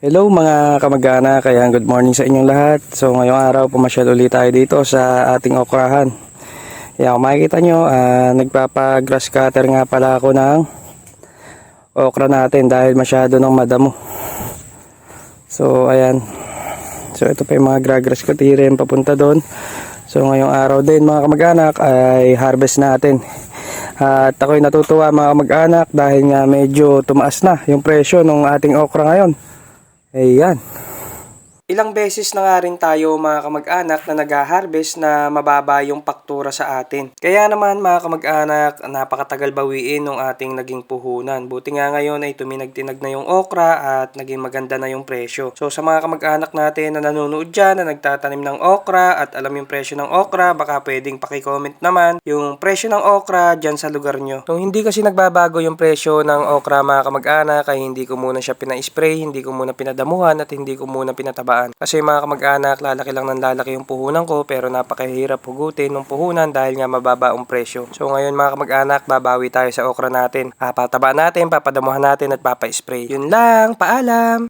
Hello mga kamag-anak, kaya good morning sa inyong lahat. So ngayong araw pumasyal ulit tayo dito sa ating okrahan. Kaya kung makikita nyo, ah, nagpapa-grass cutter nga pala ako ng okra natin dahil masyado nang madamo. So ayan. So ito pa yung mga grass ko tirin papunta doon. So ngayong araw din mga kamag-anak ay harvest natin. At ako'y natutuwa mga kamag-anak dahil nga medyo tumaas na yung presyo ng ating okra ngayon. Ayan. Ilang beses na nga rin tayo mga kamag-anak na nag-harvest na mababa yung paktura sa atin. Kaya naman mga kamag-anak, napakatagal bawiin ng ating naging puhunan. Buti nga ngayon ay tuminag-tinag na yung okra at naging maganda na yung presyo. So sa mga kamag-anak natin na nanonood dyan, na nagtatanim ng okra at alam yung presyo ng okra, baka pwedeng pakicomment naman yung presyo ng okra dyan sa lugar nyo. Kung hindi kasi nagbabago yung presyo ng okra mga kamag-anak, ay hindi ko muna siya pina-spray, hindi ko muna pinadamuhan at hindi ko muna pinatabaan. Kasi mga kamag-anak, lalaki lang ng lalaki yung puhunan ko pero napakahirap hugutin ng puhunan dahil nga mababa ang presyo. So ngayon mga kamag-anak, babawi tayo sa okra natin. Ah, pataba natin, papadamuhan natin at papa-spray. Yun lang, paalam!